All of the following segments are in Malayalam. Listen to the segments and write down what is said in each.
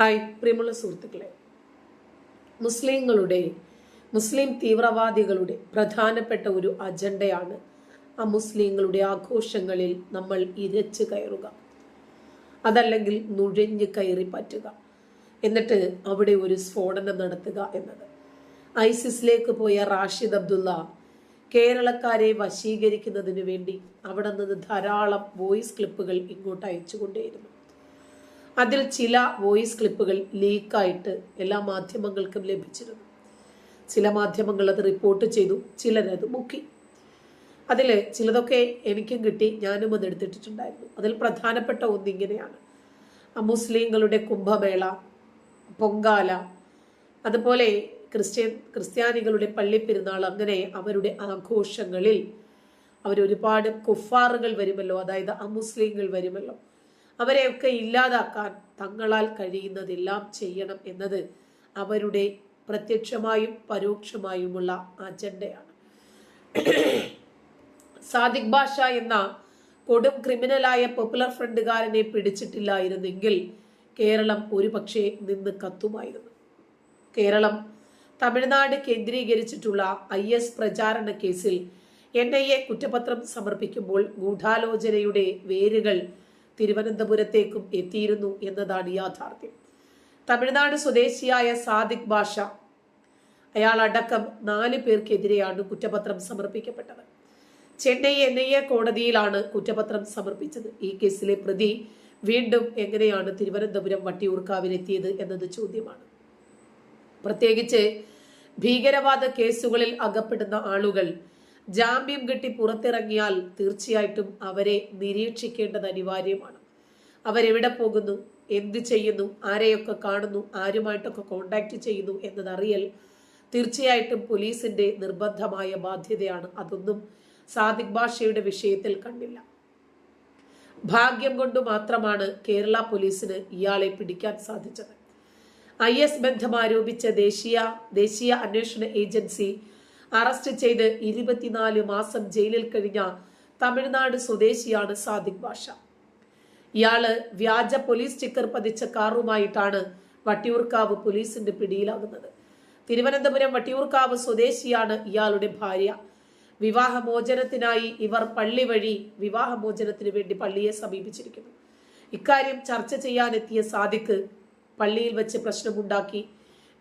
ഹായ് പ്രിയമുള്ള സുഹൃത്തുക്കളെ. മുസ്ലിങ്ങളുടെ മുസ്ലിം തീവ്രവാദികളുടെ പ്രധാനപ്പെട്ട ഒരു അജണ്ടയാണ് ആ മുസ്ലിങ്ങളുടെ ആഘോഷങ്ങളിൽ നമ്മൾ ഇരച്ചു കയറുക. അതല്ലെങ്കിൽ നുഴഞ്ഞു കയറി പറ്റുക. എന്നിട്ട് അവിടെ ഒരു സ്ഫോടനം നടത്തുക എന്നത്. ഐസിസിലേക്ക് പോയ റാഷിദ് അബ്ദുള്ള കേരളക്കാരെ വശീകരിക്കുന്നതിന് വേണ്ടി അവിടെ നിന്ന് ധാരാളം വോയിസ് ക്ലിപ്പുകൾ ഇങ്ങോട്ട് അയച്ചുകൊണ്ടേയിരുന്നു. അതിൽ ചില വോയിസ് ക്ലിപ്പുകൾ ലീക്കായിട്ട് എല്ലാ മാധ്യമങ്ങൾക്കും ലഭിച്ചിരുന്നു. ചില മാധ്യമങ്ങൾ അത് റിപ്പോർട്ട് ചെയ്തു ചിലരത് മുക്കി. അതിൽ ചിലതൊക്കെ എനിക്കും കിട്ടി ഞാനും അത് എടുത്തിട്ടുണ്ടായിരുന്നു അതിൽ പ്രധാനപ്പെട്ട ഒന്നിങ്ങനെയാണ് മുസ്ലിങ്ങളുടെ കുംഭമേള പൊങ്കാല അതുപോലെ ക്രിസ്ത്യൻ ക്രിസ്ത്യാനികളുടെ പള്ളിപ്പെരുന്നാൾ അങ്ങനെ അവരുടെ ആഘോഷങ്ങളിൽ അവരൊരുപാട് കുഫാറുകൾ വരുമല്ലോ അതായത് അമുസ്ലിങ്ങൾ വരുമല്ലോ. അവരെയൊക്കെ ഇല്ലാതാക്കാൻ തങ്ങളാൽ കഴിയുന്നതെല്ലാം ചെയ്യണം എന്നത് അവരുടെ പ്രത്യക്ഷമായും പരോക്ഷമായുമുള്ള അജണ്ടയാണ്. സാദിഖ് ഭാഷ എന്ന കൊടും ക്രിമിനലായ പോപ്പുലർ ഫ്രണ്ടുകാരനെ പിടിച്ചിട്ടില്ലായിരുന്നെങ്കിൽ കേരളം ഒരുപക്ഷെ നിന്ന് കത്തുമായിരുന്നു. കേരളം തമിഴ്നാട് കേന്ദ്രീകരിച്ചിട്ടുള്ള ഐ എസ് പ്രചാരണ കേസിൽ എൻ ഐ എ കുറ്റപത്രം സമർപ്പിക്കുമ്പോൾ ഗൂഢാലോചനയുടെ വേരുകൾ തിരുവനന്തപുരത്തേക്കും എത്തിയിരുന്നു എന്നതാണ് യാഥാർത്ഥ്യം. തമിഴ്നാട് സ്വദേശിയായ സാദിഖ് ഭാഷ അയാൾ അടക്കം നാല് പേർക്കെതിരെയാണ് കുറ്റപത്രം സമർപ്പിക്കപ്പെട്ടത്. ചെന്നൈ എൻ ഐ എ കോടതിയിലാണ് കുറ്റപത്രം സമർപ്പിച്ചത്. ഈ കേസിലെ പ്രതി വീണ്ടും എങ്ങനെയാണ് തിരുവനന്തപുരം വട്ടിയൂർക്കാവിലെത്തിയത് എന്നത് ചോദ്യമാണ്. പ്രത്യേകിച്ച് ഭീകരവാദ കേസുകളിൽ അകപ്പെടുന്ന ആളുകൾ ജാമ്യം കിട്ടി പുറത്തിറങ്ങിയാൽ തീർച്ചയായിട്ടും അവരെ നിരീക്ഷിക്കേണ്ടത് അനിവാര്യമാണ്. അവരെവിടെ പോകുന്നു? എന്ത് ചെയ്യുന്നു? ആരെയൊക്കെ കാണുന്നു? ആരുമായിട്ടൊക്കെ കോണ്ടാക്ട് ചെയ്യുന്നു എന്നതറിയൽ തീർച്ചയായിട്ടും പോലീസിന്റെ നിർബന്ധമായ ബാധ്യതയാണ്. അതൊന്നും സാദിഖ് ഭാഷയുടെ വിഷയത്തിൽ കണ്ടില്ല. ഭാഗ്യം കൊണ്ട് മാത്രമാണ് കേരള പോലീസിന് ഇയാളെ പിടിക്കാൻ സാധിച്ചത്. ഐ എസ് ബന്ധം ആരോപിച്ച ദേശീയ ദേശീയ അന്വേഷണ ഏജൻസി അറസ്റ്റ് ചെയ്ത് ഇരുപത്തിനാല് മാസം ജയിലിൽ കഴിഞ്ഞ തമിഴ്നാട് സ്വദേശിയാണ് സാദിഖ് ബാഷ. ഇയാൾ വ്യാജ പോലീസ് സ്റ്റിക്കർ പതിച്ച കാറുമായിട്ടാണ് വട്ടിയൂർക്കാവ് പോലീസിന്റെ പിടിയിലാകുന്നത്. തിരുവനന്തപുരം വട്ടിയൂർക്കാവ് സ്വദേശിയാണ് ഇയാളുടെ ഭാര്യ. വിവാഹമോചനത്തിനായി ഇവർ പള്ളി വഴി വിവാഹമോചനത്തിന് വേണ്ടി പള്ളിയെ സമീപിച്ചിരിക്കുന്നു. ഇക്കാര്യം ചർച്ച ചെയ്യാനെത്തിയ സാദിഖ് പള്ളിയിൽ വെച്ച് പ്രശ്നമുണ്ടാക്കി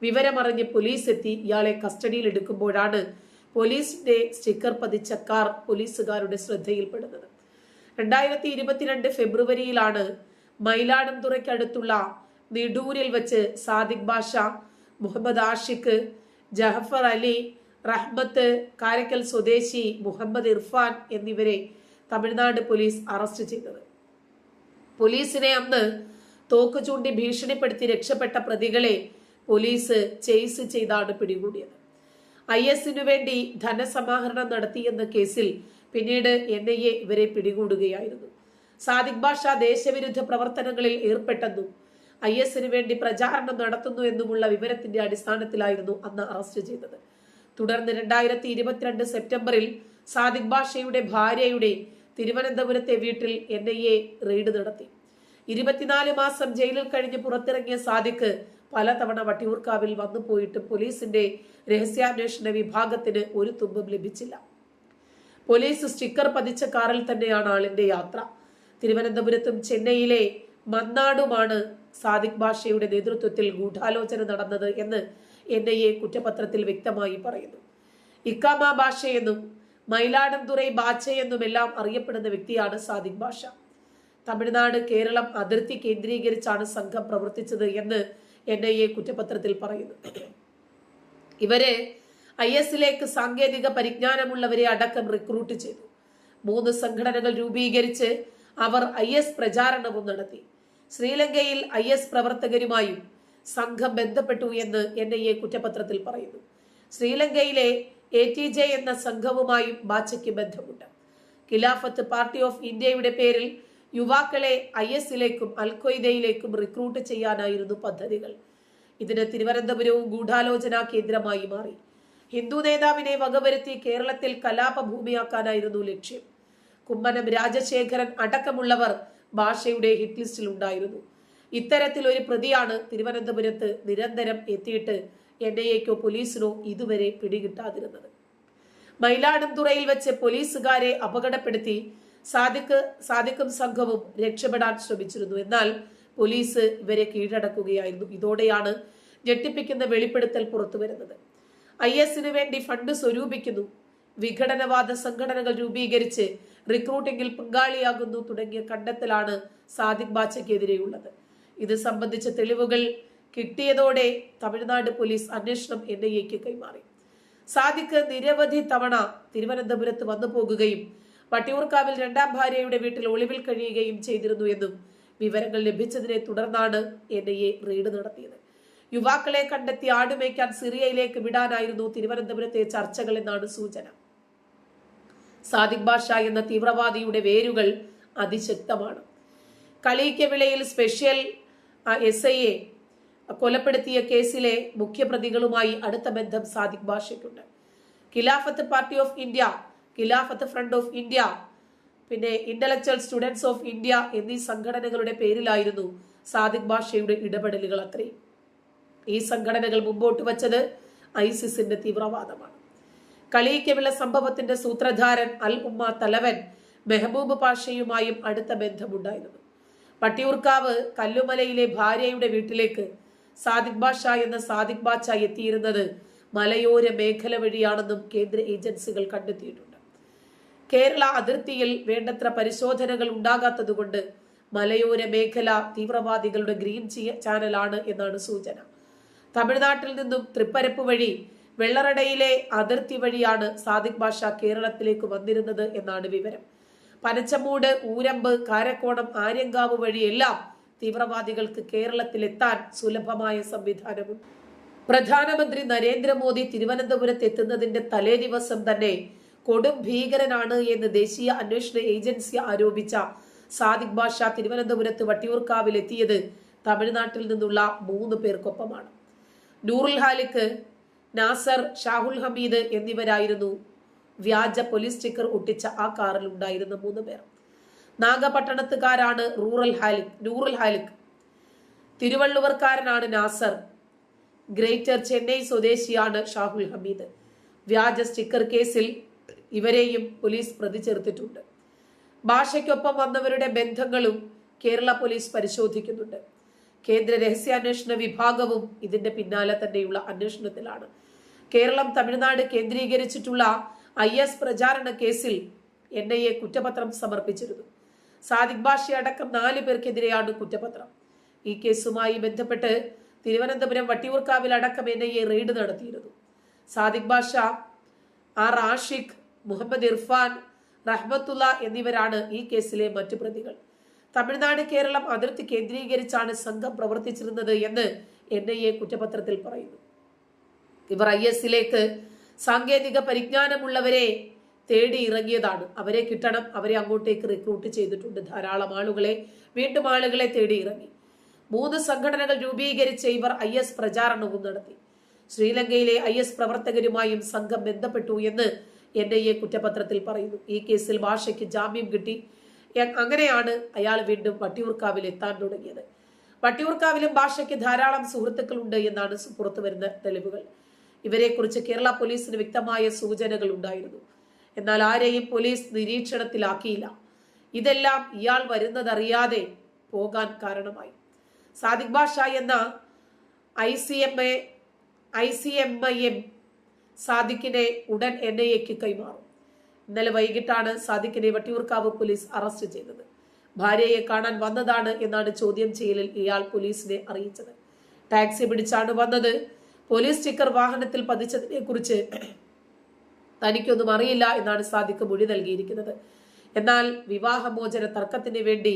വിവരമറിഞ്ഞ് പോലീസ് എത്തി ഇയാളെ കസ്റ്റഡിയിൽ എടുക്കുമ്പോഴാണ് പോലീസിന്റെ സ്റ്റിക്കർ പതിച്ച കാർ പോലീസുകാരുടെ ശ്രദ്ധയിൽപ്പെടുന്നത്. രണ്ടായിരത്തി ഇരുപത്തിരണ്ട് ഫെബ്രുവരിയിലാണ് മയിലാടുംതുറയ്ക്കടുത്തുള്ള നിഡൂരിൽ വെച്ച് സാദിഖ് ബാഷ മുഹമ്മദ് ആഷിഖ് ജഹഫർ അലി റഹ്മത്ത് കാരക്കൽ സ്വദേശി മുഹമ്മദ് ഇർഫാൻ എന്നിവരെ തമിഴ്നാട് പോലീസ് അറസ്റ്റ് ചെയ്തത്. പോലീസിനെ അന്ന് തോക്ക് ചൂണ്ടി ഭീഷണിപ്പെടുത്തി രക്ഷപ്പെട്ട പ്രതികളെ പോലീസ് ചേസ് ചെയ്താണ് പിടികൂടിയത്. ഐ എസിനു വേണ്ടി ധനസമാഹരണം നടത്തിയെന്ന കേസിൽ പിന്നീട് എൻ ഐ എ ഇവരെ പിടികൂടുകയായിരുന്നു. സാദിഖ് ബാഷ ദേശവിരുദ്ധ പ്രവർത്തനങ്ങളിൽ ഏർപ്പെട്ടെന്നും ഐ എസിന് വേണ്ടി പ്രചാരണം നടത്തുന്നു എന്നുമുള്ള വിവരത്തിന്റെ അടിസ്ഥാനത്തിലായിരുന്നു അന്ന് അറസ്റ്റ് ചെയ്തത്. തുടർന്ന് രണ്ടായിരത്തി ഇരുപത്തിരണ്ട് സെപ്റ്റംബറിൽ സാദിഖ് ബാഷയുടെ ഭാര്യയുടെ തിരുവനന്തപുരത്തെ വീട്ടിൽ എൻ ഐ എ റെയ്ഡ് നടത്തി. ഇരുപത്തിനാല് മാസം ജയിലിൽ കഴിഞ്ഞ് പുറത്തിറങ്ങിയ സാദിഖ് പലതവണ വട്ടിയൂർക്കാവിൽ വന്നു പോയിട്ട് പോലീസിന്റെ രഹസ്യാന്വേഷണ വിഭാഗത്തിന് ഒരു തുമ്പും ലഭിച്ചില്ല. പോലീസ് സ്റ്റിക്കർ പതിച്ച കാറിൽ തന്നെയാണ് ആളിന്റെ യാത്ര. തിരുവനന്തപുരത്തും ചെന്നൈയിലെ മന്നാടുമാണ് സാദിഖ് ഭാഷയുടെ നേതൃത്വത്തിൽ ഗൂഢാലോചന നടന്നത് എന്ന് എൻ ഐ എ കുറ്റപത്രത്തിൽ വ്യക്തമായി പറയുന്നു. ഇക്കാമ ഭാഷയെന്നും മയിലാടംതുറൈ ബാച്ചയെന്നുമെല്ലാം അറിയപ്പെടുന്ന വ്യക്തിയാണ് സാദിഖ് ഭാഷ തമിഴ്നാട് കേരളം അതിർത്തി കേന്ദ്രീകരിച്ചാണ് സംഘം പ്രവർത്തിച്ചത് എന്ന് എൻ ഐ എ കുറ്റപത്രത്തിൽ പറയുന്നു. ഇവരെ ഐ എസിലേക്ക് സാങ്കേതിക പരിജ്ഞാനമുള്ളവരെ അടക്കം റിക്രൂട്ട് ചെയ്തു. മൂന്ന് സംഘടനകൾ രൂപീകരിച്ച് അവർ ഐ എസ് പ്രചാരണവും നടത്തി. ശ്രീലങ്കയിൽ ഐ എസ് പ്രവർത്തകരുമായും സംഘം ബന്ധപ്പെട്ടു എന്ന് എൻ ഐ എ കുറ്റപത്രത്തിൽ പറയുന്നു. ശ്രീലങ്കയിലെ എ ടി ജെ എന്ന സംഘവുമായും ബാച്ചയ്ക്ക് ബന്ധമുണ്ട്. ഖിലാഫത്ത് പാർട്ടി ഓഫ് ഇന്ത്യയുടെ പേരിൽ യുവാക്കളെ ഐ എസിലേക്കും അൽഖ്വയ്ദയിലേക്കും റിക്രൂട്ട് ചെയ്യാനായിരുന്നു പദ്ധതികൾ. ഇതിന് തിരുവനന്തപുരവും ഗൂഢാലോചനാ കേന്ദ്രമായി മാറി. ഹിന്ദു നേതാവിനെ വകവരുത്തി കേരളത്തിൽ കലാപഭൂമിയാക്കാനായിരുന്നു ലക്ഷ്യം. കുമ്മനം രാജശേഖരൻ അടക്കമുള്ളവർ ഭാഷയുടെ ഹിറ്റ് ലിസ്റ്റിൽ ഉണ്ടായിരുന്നു ഇത്തരത്തിൽ ഒരു പ്രതിയാണ് തിരുവനന്തപുരത്ത് നിരന്തരം എത്തിയിട്ട് എൻ ഐ എക്കോ പോലീസിനോ ഇതുവരെ പിടികിട്ടാതിരുന്നത്. മയിലാടുംതുറയിൽ വെച്ച് പോലീസുകാരെ അപകടപ്പെടുത്തി സാദിഖ് സാദിഖും സംഘവും രക്ഷപ്പെടാൻ ശ്രമിച്ചിരുന്നു. എന്നാൽ പോലീസ് ഇവരെ കീഴടക്കുകയായിരുന്നു. ഇതോടെയാണ് ഞെട്ടിപ്പിക്കുന്ന വെളിപ്പെടുത്തൽ പുറത്തു വരുന്നത്. ഐ എസിന് വേണ്ടി ഫണ്ട് സ്വരൂപിക്കുന്നു. വിഘടനവാദ സംഘടനകൾ രൂപീകരിച്ച് റിക്രൂട്ടിംഗിൽ പങ്കാളിയാകുന്നു തുടങ്ങിയ കണ്ടെത്തലാണ് സാദിഖ് ബാച്ചയ്ക്കെതിരെയുള്ളത്. ഇത് സംബന്ധിച്ച തെളിവുകൾ കിട്ടിയതോടെ തമിഴ്നാട് പോലീസ് അന്വേഷണം എൻ ഐ എക്ക് കൈമാറി. സാദിഖ് നിരവധി തവണ തിരുവനന്തപുരത്ത് വന്നു പോകുകയും വട്ടിയൂർക്കാവിൽ രണ്ടാം ഭാര്യയുടെ വീട്ടിൽ ഒളിവിൽ കഴിയുകയും ചെയ്തിരുന്നു എന്നും വിവരങ്ങൾ ലഭിച്ചതിനെ തുടർന്നാണ് എൻ ഐ റെയ്ഡ് നടത്തിയത്. യുവാക്കളെ കണ്ടെത്തി ആടുമേക്കാൻ സിറിയയിലേക്ക് വിടാനായിരുന്നു തിരുവനന്തപുരത്തെ ചർച്ചകൾ എന്നാണ് സൂചന. സാദിഖ് ബാഷ എന്ന തീവ്രവാദിയുടെ വേരുകൾ അതിശക്തമാണ്. കളീക്കവിളയിൽ സ്പെഷ്യൽ എസ് ഐ എ കൊലപ്പെടുത്തിയ കേസിലെ മുഖ്യപ്രതികളുമായി അടുത്ത ബന്ധം Sadiq ബാഷയ്ക്കുണ്ട്. Khilafat party of India Khilafat front of India പിന്നെ ഇന്റലക്ച്വൽ സ്റ്റുഡൻസ് ഓഫ് ഇന്ത്യ എന്നീ സംഘടനകളുടെ പേരിലായിരുന്നു സാദിഖ് ബാഷയുടെ ഇടപെടലുകൾ അത്രയും. ഈ സംഘടനകൾ മുമ്പോട്ട് വച്ചത് ഐസിസിന്റെ തീവ്രവാദമാണ്. കളീക്കവിള സംഭവത്തിന്റെ സൂത്രധാരൻ അൽ ഉമ്മ തലവൻ മെഹബൂബ് പാഷയുമായും അടുത്ത ബന്ധമുണ്ടായിരുന്നു. പട്ടിയൂർക്കാവ് കല്ലുമലയിലെ ഭാര്യയുടെ വീട്ടിലേക്ക് സാദിഖ് ബാഷ എന്ന സാദിഖ് ബാച്ച എത്തിയിരുന്നത് മലയോര മേഖല വഴിയാണെന്നും കേന്ദ്ര ഏജൻസികൾ കണ്ടെത്തിയിട്ടുണ്ട്. കേരള അതിർത്തിയിൽ വേണ്ടത്ര പരിശോധനകൾ ഉണ്ടാകാത്തതുകൊണ്ട് മലയോര മേഖല തീവ്രവാദികളുടെ ഗ്രീൻ ചാനലാണ് എന്നാണ് സൂചന. തമിഴ്നാട്ടിൽ നിന്നും തൃപ്പരപ്പ് വഴി വെള്ളറടയിലെ അതിർത്തി വഴിയാണ് സാദിഖ് ഭാഷ കേരളത്തിലേക്ക് വന്നിരുന്നത് എന്നാണ് വിവരം. പനച്ചമൂട് ഊരമ്പ് കാരക്കോണം ആര്യങ്കാവ് വഴിയെല്ലാം തീവ്രവാദികൾക്ക് കേരളത്തിലെത്താൻ സുലഭമായ സംവിധാനമുണ്ട്. പ്രധാനമന്ത്രി നരേന്ദ്രമോദി തിരുവനന്തപുരത്ത് എത്തുന്നതിന്റെ തലേ ദിവസം തന്നെ കൊടും ഭീകരനാണ് എന്ന് ദേശീയ അന്വേഷണ ഏജൻസി ആരോപിച്ച സാദിഖ് ബാഷ തിരുവനന്തപുരത്ത് വട്ടിയൂർക്കാവിൽ എത്തിയത് തമിഴ്നാട്ടിൽ നിന്നുള്ള മൂന്ന് പേർക്കൊപ്പമാണ്. നൂറുൽ ഹാലിക്ക് നാസർ ഷാഹുൽ ഹമീദ് എന്നിവരായിരുന്നു വ്യാജ പോലീസ് സ്റ്റിക്കർ ഒട്ടിച്ച ആ കാറിൽ ഉണ്ടായിരുന്ന മൂന്ന് പേർ. നാഗപട്ടണത്തുകാരാണ് റൂറൽ ഹാലിക് നൂറുൽ ഹാലിക്. തിരുവള്ളുവർക്കാരനാണ് നാസർ. ഗ്രേറ്റർ ചെന്നൈ സ്വദേശിയാണ് ഷാഹുൽ ഹമീദ്. വ്യാജ സ്റ്റിക്കർ കേസിൽ ഇവരെയും പോലീസ് പ്രതി ചേർത്തിട്ടുണ്ട് ഭാഷയ്ക്കൊപ്പം വന്നവരുടെ ബന്ധങ്ങളും കേരള പോലീസ് പരിശോധിക്കുന്നുണ്ട്. കേന്ദ്ര രഹസ്യാന്വേഷണ വിഭാഗവും ഇതിന്റെ പിന്നാലെ തന്നെയുള്ള അന്വേഷണത്തിലാണ്. കേരളം തമിഴ്നാട് കേന്ദ്രീകരിച്ചിട്ടുള്ള ഐ എസ് പ്രചാരണ കേസിൽ എൻ ഐ എ കുറ്റപത്രം സമർപ്പിച്ചിരുന്നു. സാദിഖ് ബാഷി അടക്കം നാല് പേർക്കെതിരെയാണ് കുറ്റപത്രം. ഈ കേസുമായി ബന്ധപ്പെട്ട് തിരുവനന്തപുരം വട്ടിയൂർക്കാവിൽ അടക്കം എൻ ഐ എ റെയ്ഡ് നടത്തിയിരുന്നു. സാദിഖ് ബാഷ ആർ ആഷിഖ് മുഹമ്മദ് ഇർഫാൻ റഹ്മത്തുള്ള എന്നിവരാണ് ഈ കേസിലെ മറ്റു പ്രതികൾ. തമിഴ്നാട് കേരളം അതിർത്തി കേന്ദ്രീകരിച്ചാണ് സംഘം പ്രവർത്തിച്ചിരുന്നത് എന്ന് എൻ ഐ എ കുറ്റപത്രത്തിൽ പറയുന്നു. ഇവർ ഐ എസിലേക്ക് സാങ്കേതിക പരിജ്ഞാനമുള്ളവരെ തേടി ഇറങ്ങിയതാണ്. അവരെ കിട്ടണം അവരെ അങ്ങോട്ടേക്ക് റിക്രൂട്ട് ചെയ്തിട്ടുണ്ട്. ധാരാളം ആളുകളെ വീണ്ടും ആളുകളെ തേടി ഇറങ്ങി. മൂന്ന് സംഘടനകൾ രൂപീകരിച്ച ഇവർ ഐ എസ് പ്രചാരണവും നടത്തി. ശ്രീലങ്കയിലെ ഐ എസ് പ്രവർത്തകരുമായും സംഘം ബന്ധപ്പെട്ടു എന്ന് എൻ ഐ എ കുറ്റപത്രത്തിൽ പറയുന്നു. ഈ കേസിൽ ഭാഷയ്ക്ക് ജാമ്യം കിട്ടി. അങ്ങനെയാണ് അയാൾ വീണ്ടും വട്ടിയൂർക്കാവിൽ എത്താൻ തുടങ്ങിയത്. വട്ടിയൂർക്കാവിലും ഭാഷയ്ക്ക് ധാരാളം സുഹൃത്തുക്കളുണ്ട് എന്നാണ് പുറത്തു വരുന്ന തെളിവുകൾ. ഇവരെക്കുറിച്ച് കേരള പോലീസിന് വ്യക്തമായ സൂചനകൾ ഉണ്ടായിരുന്നു. എന്നാൽ ആരെയും പോലീസ് നിരീക്ഷണത്തിലാക്കിയില്ല. ഇതെല്ലാം ഇയാൾ വരുന്നതറിയാതെ പോകാൻ കാരണമായി. സാദിഖ് ബാഷ എന്ന I C M A I C M I M സാദിഖിനെ ഉടൻ എൻ ഐ എക്ക് കൈമാറും. ഇന്നലെ വൈകിട്ടാണ് സാദിഖിനെ വട്ടിയൂർക്കാവ് പോലീസ് അറസ്റ്റ് ചെയ്തത്. ഭാര്യയെ കാണാൻ വന്നതാണ് എന്നാണ് ചോദ്യം ചെയ്യലിൽ ഇയാൾ പോലീസിനെ അറിയിച്ചത്. ടാക്സി പിടിച്ചാണ് വന്നത്. പോലീസ് സ്റ്റിക്കർ വാഹനത്തിൽ പതിച്ചതിനെ കുറിച്ച് തനിക്കൊന്നും അറിയില്ല എന്നാണ് സാദിഖ് മൊഴി നൽകിയിരിക്കുന്നത്. എന്നാൽ വിവാഹമോചന തർക്കത്തിന് വേണ്ടി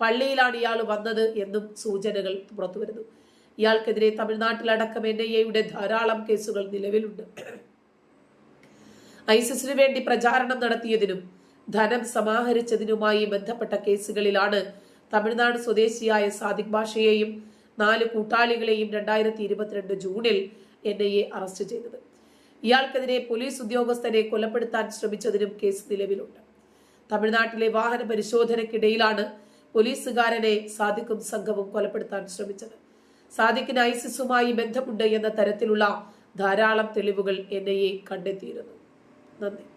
പള്ളിയിലാണ് ഇയാൾ വന്നത് എന്നും സൂചനകൾ പുറത്തുവരുന്നു. ഇയാൾക്കെതിരെ തമിഴ്നാട്ടിലടക്കം എൻ ഐ എയുടെ ധാരാളം കേസുകൾ നിലവിലുണ്ട്. ഐസിസിനു വേണ്ടി പ്രചാരണം നടത്തിയതിനും ധനം സമാഹരിച്ചതിനുമായി ബന്ധപ്പെട്ട കേസുകളിലാണ് തമിഴ്നാട് സ്വദേശിയായ സാദിഖ് ഭാഷയെയും നാല് കൂട്ടാളികളെയും രണ്ടായിരത്തി ഇരുപത്തിരണ്ട് ജൂണിൽ എൻ ഐ എ അറസ്റ്റ് ചെയ്തത്. ഇയാൾക്കെതിരെ പോലീസ് ഉദ്യോഗസ്ഥരെ കൊലപ്പെടുത്താൻ ശ്രമിച്ചതിനും കേസ് നിലവിലുണ്ട്. തമിഴ്നാട്ടിലെ വാഹന പരിശോധനയ്ക്കിടയിലാണ് പോലീസുകാരനെ സാദിഖും സംഘവും കൊലപ്പെടുത്താൻ ശ്രമിച്ചത്. സാദിഖിന് ഐസിസുമായി ബന്ധമുണ്ട് എന്ന തരത്തിലുള്ള ധാരാളം തെളിവുകൾ എൻ ഐ എ കണ്ടെത്തിയിരുന്നു. നന്ദി.